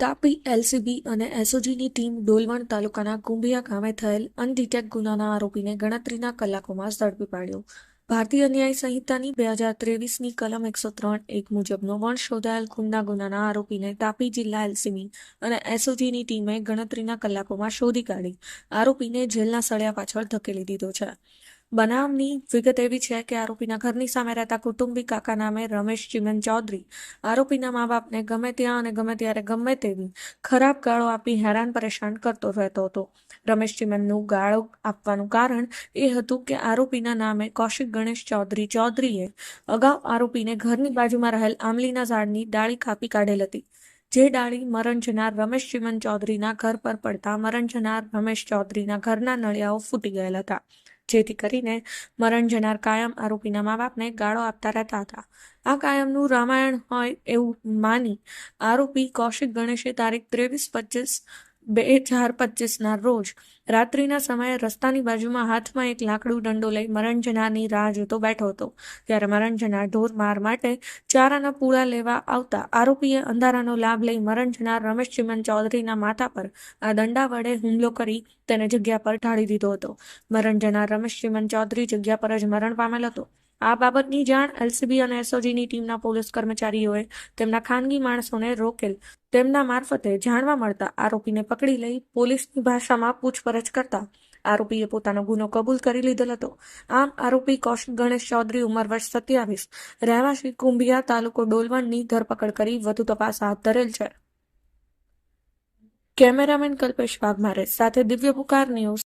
Tapi, LCB અને એસઓજીની team Dolvan તાલુકાના કુંભિયા ગામે થયેલ અનડિટેક ગુનાના આરોપીને ગણતરીના કલાકોમાં ઝડપી પાડ્યો. ભારતીય ન્યાય સંહિતાની બે હજાર ત્રેવીસની કલમ એકસો ત્રણ એક મુજબનો વણ શોધાયેલ ખૂનના ગુનાના આરોપીને તાપી જિલ્લા એલસીબી અને એસઓજીની ટીમે ગણતરીના કલાકોમાં શોધી કાઢી. આરોપીને જેલના સળિયા પાછળ ધકેલી દીધો છે. બનાવની વિગત એવી છે કે આરોપીના ઘરની સામે રહેતા કુટુંબી કાકા નામે રમેશ ચિમન ચૌધરી. આરોપીના મા બાપને ગમે ત્યાં અને ગમે ત્યારે ગમે તેવી ખરાબ ગાળો આપી હેરાન પરેશાન કરતો રહેતો હતો. રમેશ ચિમનનું ગાળો આપવાનું કારણ એ હતું કે આરોપીના નામે કૌશિક ગણેશ ચૌધરી ચૌધરીએ અગાઉ આરોપીને ઘરની બાજુમાં રહેલ આમલીના ઝાડની ડાળી કાપી કાઢેલ હતી. જે ડાળી મરણ જનાર રમેશ ચિમન ચૌધરીના ઘર પર પડતા મરણ જનાર રમેશ ચૌધરીના ઘરના નળિયાઓ ફૂટી ગયેલા હતા. જેથી કરીને મરણ જનાર કાયમ આરોપીના મા બાપને ગાળો આપતા રહેતા હતા. આ કાયમનું રામાયણ હોય એવું માની આરોપી કૌશિક ગણેશે તારીખ ત્રેવીસ પચીસ બે ચાર પચીસના રોજ. રાત્રિના સમયે રસ્તાની બાજુમાં હાથમાં એક લાકડું દંડો લઈ મરણજનાની રાહ જોતો બેઠો હતો. ત્યારે મરણજના ઢોર માર માટે ચારાના પૂળા લેવા આવતા આરોપીએ અંધારાનો લાભ લઈ મરણજના રમેશ ચિમન ચૌધરીના માથા પર આ દંડા વડે હુમલો કરી તેને જગ્યા પર ઢાળી દીધો હતો. મરણજના રમેશ ચિમન ચૌધરી જગ્યા પર જ મરણ પામેલ હતો. આ બાબતની જાણ એલસીબી અને એસઓજીની ટીમના પોલીસ કર્મચારીઓએ તેમના ખાનગી માણસોને રોકેલ, તેમના મારફતે જાણવા મળતા આરોપીને પકડી લઈ પોલીસની ભાષામાં પૂછપરછ કરતા આરોપીએ પોતાનો ગુનો કબૂલ કરી લીધેલ હતો. આમ આરોપી કૌશિક ગણેશ ચૌધરી ઉંમર વર્ષ સત્યાવીસ, રહેવાસી કુંભિયા તાલુકો ડોલવણની ધરપકડ કરી વધુ તપાસ હાથ ધરેલ છે. કેમેરામેન કલ્પેશ વાઘમારે સાથે દિવ્ય પુકાર ન્યૂઝ